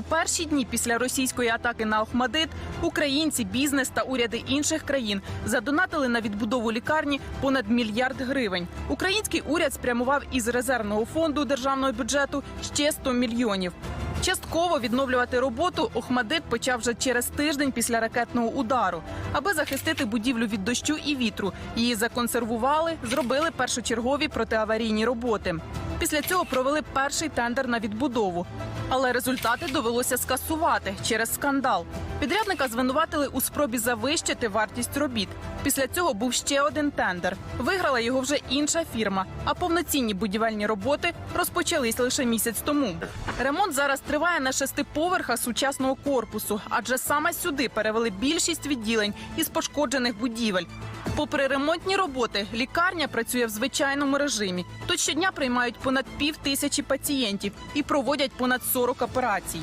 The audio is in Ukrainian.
У перші дні після російської атаки на Охмадит українці, бізнес та уряди інших країн задонатили на відбудову лікарні понад мільярд гривень. Український уряд спрямував із резервного фонду державного бюджету ще 100 мільйонів. Частково відновлювати роботу Охмадит почав вже через тиждень після ракетного удару. Аби захистити будівлю від дощу і вітру, її законсервували, зробили першочергові протиаварійні роботи. Після цього провели перший тендер на відбудову. Але результати довелося скасувати через скандал. Підрядника звинуватили у спробі завищити вартість робіт. Після цього був ще один тендер. Виграла його вже інша фірма. А повноцінні будівельні роботи розпочались лише місяць тому. Ремонт зараз триває на шести поверхах сучасного корпусу, адже саме сюди перевели більшість відділень із пошкоджених будівель. Попри ремонтні роботи, лікарня працює в звичайному режимі. Тут щодня приймають понад пів тисячі пацієнтів і проводять понад 40 операцій.